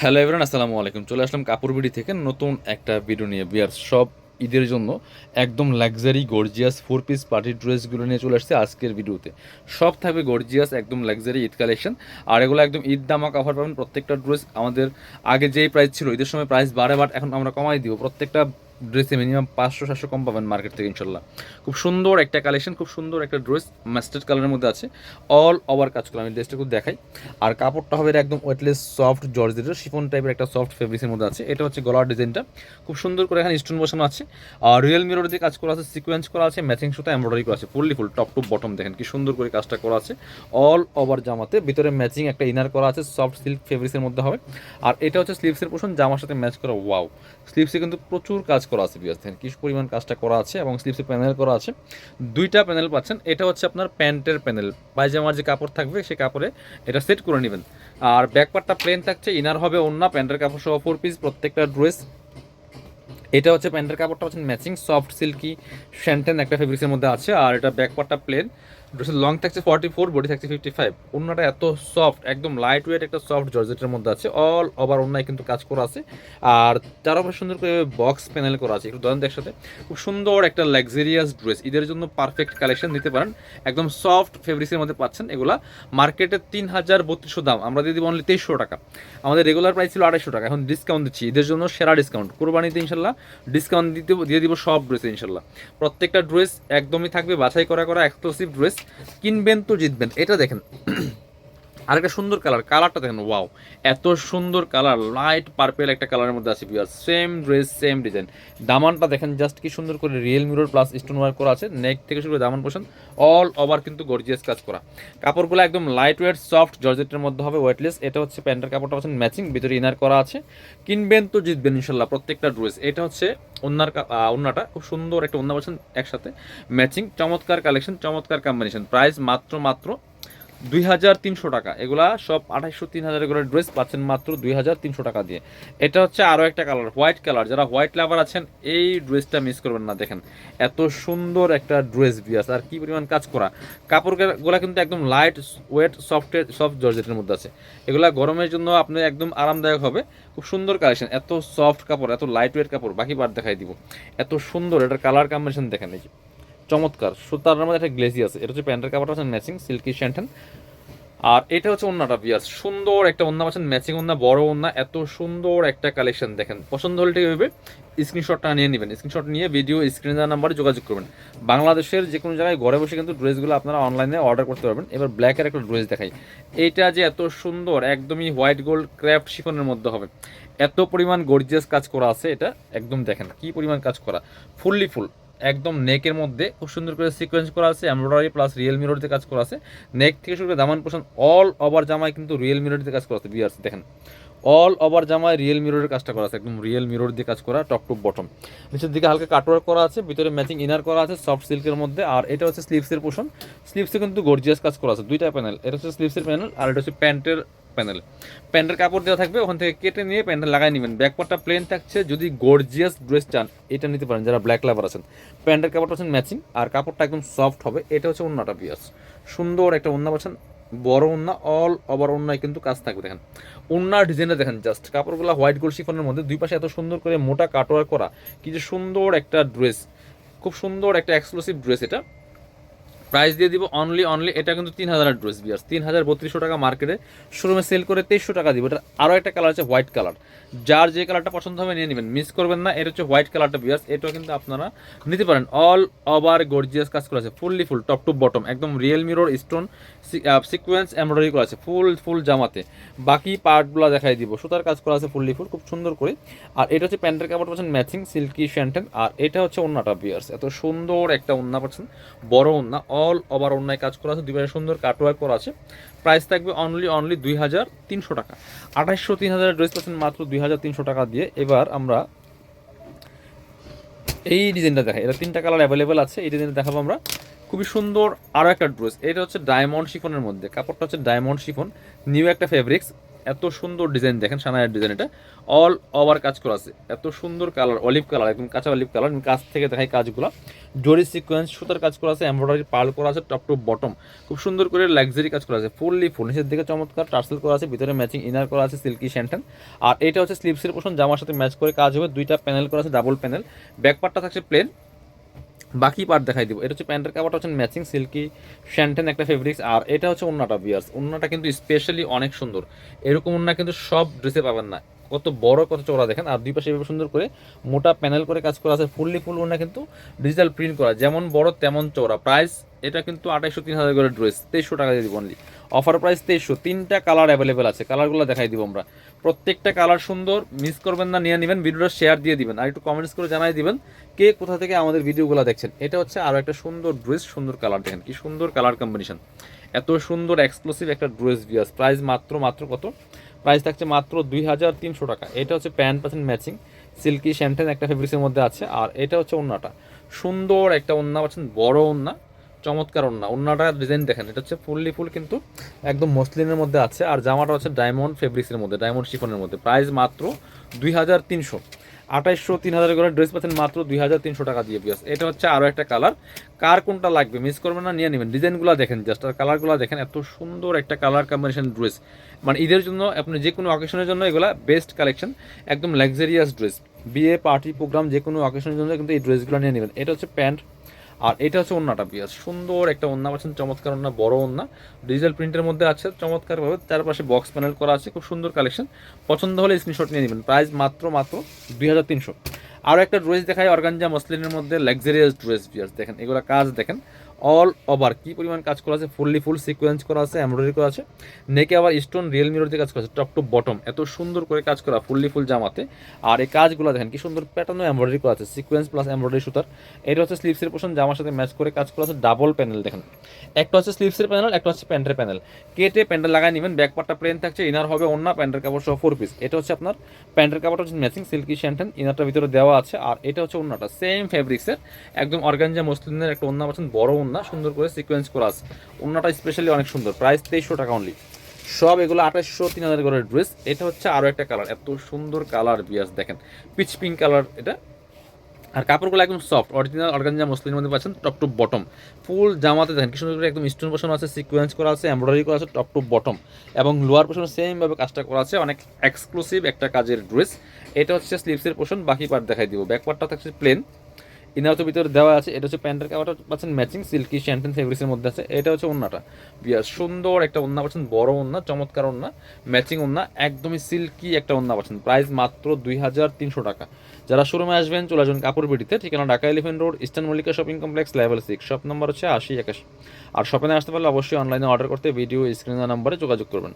Hello everyone আসসালামু আলাইকুম। চলে আসলাম কাপড় বিড়ি থেকে নতুন একটা ভিডিও নিয়ে। বিয়ার সব ঈদের জন্য একদম luxury gorgeous four piece party ড্রেসগুলো নিয়ে চলে আসছে আজকের ভিডিওতে সব থাকবে গর্জিয়াস একদম লাক্সারি ঈদ কালেকশন আর এগুলো একদম ঈদ দামা কাভার পাবেন প্রত্যেকটা ড্রেস আমাদের আগে যেই প্রাইস ছিল, ঈদের সময় প্রাইস বাড়ে বাট এখন আমরা কমাই দিব। প্রত্যেকটা ড্রেসে মিনিমাম পাঁচশো, সাতশো কম পাবেন মার্কেট থেকে ইনশাল্লাহ। খুব সুন্দর একটা কালেকশন খুব সুন্দর একটা ড্রেস মাস্টার্ড কালারের মধ্যে আছে। অল ওভার কাজ করলাম, আমি ড্রেসটা খুব দেখাই। আর কাপড়টা হবে একদম ওয়েটলেস সফট জর্জেটের শিফন টাইপের একটা সফট ফেব্রিক্সের মধ্যে আছে। এটা হচ্ছে গলার ডিজাইনটা খুব সুন্দর করে এখানে স্টোন বসানো আছে। আর রিয়েল মিরর দিয়ে কাজ করা আছে সিকোয়েন্স করা আছে ম্যাচিং সুতা এমব্রয়ডারি করা আছে। Fully full top to bottom দেখেন, কি সুন্দর করে কাজটা করা আছে। অল ওভার জামাতে, ভিতরে ম্যাচিং একটা ইনার করা আছে সফট সিল্ক ফেব্রিক্সের মধ্যে হবে। আর এটা হচ্ছে স্লিভসের পোর্শন জামার সাথে ম্যাচ করা ওয়াও স্লিভসে কিন্তু প্রচুর কাজ করা আছে বিয়াস দেখেন, কি পরিমাণ কাজটা করা আছে এবং স্লিভসে প্যানেল করা আছে। দুইটা প্যানেল পাচ্ছেন। এটা হচ্ছে আপনার প্যান্টের প্যানেল পায়জামার যে কাপড় থাকবে সেই কাপড়ে এটা সেট করে নেবেন। আর ব্যাক পার্টটা প্লেন থাকছে ইনার হবে অন্য, প্যান্টের কাপড় সহ ফোর পিস প্রত্যেকটা ড্রেস এটা হচ্ছে প্যান্টের কাপড়টা হচ্ছে ম্যাচিং সফট সিল্কি শ্যান্টেন একটা ফেব্রিক্সের মধ্যে আছে। আর এটা ব্যাক পার্টটা প্লেন ড্রেসের লং থাকছে ফর্টি ফোর বডি থাকছে ফিফটি ফাইভ অন্যটা এত সফট একদম লাইট ওয়েট একটা সফট জর্জেটের মধ্যে আছে। অল ওভার অন্যায় কিন্তু কাজ করা আছে। আর তার উপরে সুন্দর করে বক্স প্যানেল করা আছে, একটু ধরেন একসাথে, খুব সুন্দর একটা লাক্সারিয়াস ড্রেস ঈদের জন্য পারফেক্ট কালেকশন নিতে পারেন। একদম সফট ফেব্রিক্সের মধ্যে পাচ্ছেন এগুলা। মার্কেটে তিন হাজার বত্রিশশো দাম। আমরা দিয়ে দিব অনলি তেইশশো টাকা। আমাদের রেগুলার প্রাইস ছিল আড়াইশো টাকা। এখন ডিসকাউন্ট দিচ্ছি। ঈদের জন্য সেরা ডিসকাউন্ট কোরবানিতে ইনশাল্লাহ ডিসকাউন্ট দিতে দিয়ে দিব সব ড্রেসে ইনশাল্লাহ। প্রত্যেকটা ড্রেস একদমই থাকবে। বাছাই করা করা এক্সক্লুসিভ ড্রেস কিনবেন তো জিতবেন। এটা দেখেন। আরেকটা সুন্দর কালার, কালারটা দেখেন ওয়াও এত সুন্দর কালার লাইট পার্পেল একটা কালারের মধ্যে আছে বিয়ার সেম ড্রেস সেম ডিজাইন দামানটা দেখেন জাস্ট কি সুন্দর করে real mirror plus stone work করা আছে নেক থেকে শুরু করে দামান পোষণ অল ওভার কিন্তু গর্জিয়াস কাজ করা। কাপড়গুলো একদম লাইট ওয়েট সফট জর্জেটের মধ্যে হবে ওয়েটলেস এটা হচ্ছে প্যান্টের কাপড়টা পাচ্ছেন ম্যাচিং ভিতরে ইনার করা আছে। কিনবেন তো জিতবেন ইনশাল্লাহ, প্রত্যেকটা ড্রেস এটা হচ্ছে ওনার ওনাটা খুব সুন্দর একটা ওনা পাচ্ছেন একসাথে ম্যাচিং চমৎকার কালেকশন চমৎকার কম্বিনেশন প্রাইস মাত্র মাত্র দুই হাজার তিনশো টাকা। এগুলা সব আঠাইশো তিন হাজার করে ড্রেস পাচ্ছেন মাত্র দুই হাজার তিনশো টাকা দিয়ে। এটা হচ্ছে আরও একটা কালার হোয়াইট কালার যারা হোয়াইট লাভার আছেন, এই ড্রেসটা মিস করবেন না, দেখেন। এত সুন্দর একটা ড্রেস বিয়াস আর কি পরিমাণ কাজ করা। কাপড়গুলো কিন্তু একদম লাইট ওয়েট সফটের সফট জর্জেটের মধ্যে আছে। এগুলা গরমের জন্য আপনি একদম আরামদায়ক হবে। খুব সুন্দর কালেকশন এত সফট কাপড়, এত লাইট ওয়েট কাপড়, বাকি বার দেখাই দিব। এত সুন্দর, এটার কালার কম্বিনেশন দেখেন এই চমৎকার। সুতার মধ্যে একটা গ্লেজি আছে। এটা হচ্ছে প্যান্টের কাপড়টা হচ্ছে ম্যাচিং সিল্কি শ্যান্টেন আর এটা হচ্ছে অন্যটা বিয়াস সুন্দর একটা অন্য পাচ্ছেন ম্যাচিং ওন্না, বড় ওন্না। এত সুন্দর একটা কালেকশন দেখেন। পছন্দ হলে ঠিক হবে স্ক্রিনশটটা নিয়ে নেবেন। স্ক্রিনশট নিয়ে ভিডিও স্ক্রিনে দেওয়ার নাম্বারে যোগাযোগ করবেন। বাংলাদেশের যে কোনো জায়গায় ঘরে বসে কিন্তু ড্রেসগুলো আপনারা অনলাইনে অর্ডার করতে পারবেন। এবার ব্ল্যাকের একটা ড্রেস দেখাই। এইটা যে এত সুন্দর, একদমই হোয়াইট গোল্ড ক্র্যাফট শিফনের মধ্যে হবে। এত পরিমাণ গর্জিয়াস কাজ করা আছে এটা। একদম দেখেন কি পরিমাণ কাজ করা। Fully full. একদম নেকের মধ্যে খুব সুন্দর করে সিকোয়েন্স করা আছে এমব্রয়ডারি প্লাস রিয়েল মিরর কাজ করা আছে। নেক থেকে শুরু করে দামান পোষণ অল ওভার জামায় কিন্তু রিয়েল মিরর কাজ করা আছে বিয়ার্স দেখেন। অল ওভার জামায় রিয়েল মিররের কাজটা করা আছে, একদম রিয়েল মিরর দিয়ে কাজ করা টপ টু বটম নিচের দিকে হালকা কাটওয়ার্ক করা আছে, ভিতরে ম্যাচিং ইনার করা আছে সফট সিল্কের মধ্যে, আর এটা হচ্ছে স্লিভসের পোষণ স্লিভসে কিন্তু গর্জিয়াস কাজ করা আছে, দুইটা প্যানেল এটা হচ্ছে স্লিভসের প্যানেল আর এটা হচ্ছে প্যান্টের প্যানেল প্যান্টের কাপড় দেওয়া থাকবে, ওখান থেকে কেটে নিয়ে প্যান্টটা লাগাই নেবেন। ব্যাকপারটা প্লেন থাকছে, যদি গর্জিয়াস ড্রেস চান, এটা নিতে পারেন, যারা ব্ল্যাক লাভার আছেন। প্যান্টের কাপড়টা হচ্ছেন ম্যাচিং আর কাপড়টা একদম সফট হবে, এটা হচ্ছে অন্যটা পিয়াস সুন্দর একটা অন্য পাচ্ছেন বড় ওন্না অল ওভার ওন্নায় কিন্তু কাজ থাকবে, দেখেন। ওন্নার ডিজাইনটা দেখেন জাস্ট কাপড়গুলো হোয়াইট গোল্ড শিফনের মধ্যে দুই পাশে এত সুন্দর করে মোটা কাটোয়ার করা, কি যে সুন্দর একটা ড্রেস খুব সুন্দর একটা এক্সক্লুসিভ ড্রেস এটা। প্রাইস দিয়ে দিব অনলি অনলি এটা কিন্তু তিন হাজার ড্রেস বিয়ার্স তিন হাজার বত্রিশশো টাকা মার্কেটে শোরুমে সেল করে তেইশশো টাকা দিব। এটা আরও একটা কালার আছে হোয়াইট কালার যার যে কালারটা পছন্দ হবে নিয়ে নেবেন। মিস করবেন না, এটা হচ্ছে হোয়াইট কালারটা বিয়ার্স এটাও কিন্তু আপনারা নিতে পারেন। অল ওভার গর্জিয়াস কাজ করা আছে। Fully full top to bottom একদম real mirror stone sequence embroidery করা আছে। ফুল ফুল জামাতে। বাকি পার্টগুলো দেখাই দিব। সুতার কাজ করা আছে ফুললি ফুল খুব সুন্দর করে। আর এটা হচ্ছে প্যান্টের কাপড় পাচ্ছেন ম্যাচিং সিল্কি শ্যান্টেন আর এটা হচ্ছে অন্যটা বিয়ার্স এত সুন্দর একটা ওন্না পাচ্ছেন বড় ওন্না অল ওভার অন্যায় কাজ করা আছে, দুই পাশে সুন্দর কাটওয়ার্ক করা আছে। প্রাইস থাকবে অনলি অনলি দুই হাজার তিনশো টাকা। আঠাশশো তিন হাজার ড্রেস পাচ্ছেন মাত্র দুই হাজার তিনশো টাকা দিয়ে। এবার আমরা এই ডিজাইনটা দেখাই। এটা তিনটা কালার অ্যাভেলেবেল আছে। এই ডিজাইনটা দেখাবো আমরা। খুবই সুন্দর আরও একটা ড্রেস এটা হচ্ছে ডায়মন্ড শিফনের মধ্যে। কাপড়টা হচ্ছে ডায়মন্ড শিফন। নিউ একটা ফেব্রিক্স এত সুন্দর ডিজাইন, দেখেন সানায়ের ডিজাইন এটা। অল ওভার কাজ করা আছে। এত সুন্দর কালার অলিভ কালার একদম কাঁচা অলিভ কালার কাছ থেকে দেখাই কাজগুলো। জরি সিকোয়েন্স সুতার কাজ করা আছে এমব্রয়ডারি পাল করা আছে টপ টু বটম খুব সুন্দর করে লাক্সারি কাজ করা আছে। ফুললি ফুল নিচের দিকে চমৎকার টার্সেল করা আছে, ভিতরে ম্যাচিং ইনার করা আছে সিল্কি শ্যান্টেন আর এটা হচ্ছে স্লিপসের পোষণ জামার সাথে ম্যাচ করে কাজ হবে। দুইটা প্যানেল করা আছে ডাবল প্যানেল ব্যাক পার্টটা থাকছে প্লেন বাকি পার্ট দেখাই দিব। এটা হচ্ছে প্যান্টের কাপড়টা হচ্ছে ম্যাচিং সিল্কি শ্যান্টেন একটা ফেব্রিক্স আর এটা হচ্ছে অন্যটা বিয়ার্স। অন্যটা কিন্তু স্পেশালি অনেক সুন্দর। এরকম ওন্না কিন্তু সব ড্রেসে পাবেন না। কত বড়, কত চওড়া দেখেন। আর দুই পাশে এভাবে সুন্দর করে মোটা প্যানেল করে কাজ করা আছে। ফুললি ফুল ওনা কিন্তু ডিজিটাল প্রিন্ট করা। যেমন বড়, তেমন চওড়া। প্রাইস এটা কিন্তু আঠাইশো, তিন হাজার করে ড্রেস তেইশশো টাকা দিয়ে দিব অনলি অফার প্রাইস তেইশশো তিনটা কালার অ্যাভেলেবেল আছে কালারগুলো দেখাই দিব আমরা। প্রত্যেকটা কালার সুন্দর মিস করবেন না, নিয়ে নেবেন, ভিডিওটা শেয়ার দিয়ে দিবেন। আর একটু কমেন্টস করে জানাই দিবেন, কে কোথা থেকে আমাদের ভিডিওগুলো দেখছেন। এটা হচ্ছে আরও একটা সুন্দর ড্রেস সুন্দর কালার দেখেন কি সুন্দর কালার কম্বিনেশন এত সুন্দর এক্সক্লুসিভ একটা ড্রেস বিয়াস প্রাইস মাত্র মাত্র কত? প্রাইস থাকছে মাত্র দুই হাজার তিনশো টাকা। এটা হচ্ছে প্যান্ট পাচ্ছেন ম্যাচিং সিল্কি শ্যান্টেন একটা ফেব্রিক্সের মধ্যে আছে, আর এটা হচ্ছে ওন্নাটা। সুন্দর একটা ওন্না পাচ্ছেন, বড় ওন্না। চমৎকার ওন্না ওন্নাটা ডিজাইন দেখেন, এটা হচ্ছে ফুললি ফুল কিন্তু একদম মসলিনের মধ্যে আছে। আর জামাটা হচ্ছে ডায়মন্ড ফেব্রিক্সের মধ্যে ডায়মন্ড শিফনের মধ্যে। প্রাইস মাত্র দুই হাজার তিনশো। আঠাইশশো তিন হাজার করে ড্রেস পাচ্ছেন মাত্র দুই হাজার তিনশো টাকা দিয়ে বিয়াস এটা হচ্ছে আরও একটা কালার কার কোনটা লাগবে মিস করবেন না, নিয়ে নেবেন। ডিজাইনগুলো দেখেন জাস্ট আর কালারগুলো দেখেন, এত সুন্দর একটা কালার কম্বিনেশন ড্রেস মানে ঈদের জন্য, আপনি যে কোনো অকেশনের জন্য এগুলা বেস্ট কালেকশন একদম লাক্সারিয়াস ড্রেস বিয়ে পার্টি প্রোগ্রাম যে কোনো অকেশনের জন্য কিন্তু এই ড্রেসগুলো নিয়ে নেবেন। এটা হচ্ছে প্যান্ট আর এটা হচ্ছে ওন্নাটা পিয়াজ সুন্দর একটা ওন্না পাচ্ছেন, চমৎকার ওন্না, বড় ওন্না। ডিজিটাল প্রিন্টের মধ্যে আছে, চমৎকারভাবে চারপাশে বক্স প্যানেল করা আছে, খুব সুন্দর কালেকশন। পছন্দ হলে স্ক্রিনশট নিয়ে নেবেন। প্রাইস মাত্র মাত্র দুই হাজার তিনশো। আরও একটা ড্রেস দেখায় অর্গানজা মসলিনের মধ্যে লাক্সারিয়াস ড্রেস পিয়াজ দেখেন, এগুলো কাজ দেখেন। All over. কি পরিমাণ কাজ করা আছে? ফুললি ফুল সিকোয়েন্স করা আছে এমব্রয়ডারি করা আছে। নেকে আবার স্টোন রিয়েল মিরর দিয়ে কাজ করা আছে টপ টু বটম এত সুন্দর করে কাজ করা ফুললি ফুল জামাতে। আর এই কাজগুলো দেখেন, কি সুন্দর প্যাটার্নও এমব্রয়ডারি করা আছে। সিকোয়েন্স প্লাস এমব্রয়ডারি সুতার। এটা হচ্ছে স্লিপসের পোর্শন জামার সাথে ম্যাচ করে কাজ করা আছে ডাবল প্যানেল দেখেন। একটা হচ্ছে স্লিপসের প্যানেল একটা হচ্ছে প্যান্টের প্যানেল কেটে প্যান্ডেল লাগাই নেবেন ব্যাক পার্টটা প্লেন থাকছে ইনার হবে অন্য প্যান্টের কাপড় সহ ফোর পিস এটা হচ্ছে আপনার প্যান্টের কাপড়টা হচ্ছে ম্যাচিং সিল্কি শ্যান্টেন ইনারটার ভিতরে দেওয়া আছে। আর এটা হচ্ছে অন্যটা সেম ফেব্রিক্সের একদম অর্গানজা মসলিনের একটা অন্য পাচ্ছেন, বড় অন্য সুন্দর করে সিকোয়েন্স করা আছে। অন্যটা স্পেশালি অনেক সুন্দর, প্রাইস তেইশশো টাকা অনলি সব এগুলো আঠাশশো তিন হাজার করে ড্রেস এটা হচ্ছে আরও একটা কালার এত সুন্দর কালার বিয়াস, দেখেন। পিচ পিঙ্ক কালার এটা। আর কাপড়গুলো একদম সফট অরিজিনাল অর্গানজা মসলিনের মধ্যে পাচ্ছেন টপ টু বটম ফুল জামাতে দেখেন, কি সুন্দর করে একদম স্টোন বসানো আছে সিকোয়েন্স করা আছে এমব্রয়ডারি করা আছে টপ টু বটম এবং লোয়ার পোর্শন সেমভাবে কাজটা করা আছে, অনেক এক্সক্লুসিভ একটা কাজের ড্রেস এটা হচ্ছে স্লিভসের পোর্শন বাকি পার্ট দেখাই দিব। ব্যাক পার্টটা থাকছে প্লেন ইনার তো ভিতরে দেওয়া আছে, এটা হচ্ছে প্যান্টের কাপড়টা পাচ্ছেন ম্যাচিং সিল্কি শ্যান্টেন ফেব্রিক্সের মধ্যে আছে, এটা হচ্ছে ওন্নাটা। বিয়ার সুন্দর একটা ওন্না পাচ্ছেন, বড় ওন্না, চমৎকার ওন্না ম্যাচিং ওন্না, একদমই সিল্কি একটা ওন্না পাচ্ছেন। প্রাইস মাত্র দুই হাজার তিনশো টাকা। যারা শোরুমে আসবেন, চলে আসবেন কাপড় বিডিতে, ঠিকানা Dhaka Elephant Road Eastern Mallika shopping complex level six shop number হচ্ছে আশি একাশি। আর শপিংয়ে আসতে পারলে অবশ্যই অনলাইনে অর্ডার করতে ভিডিও স্ক্রিনের নাম্বারে যোগাযোগ করবেন।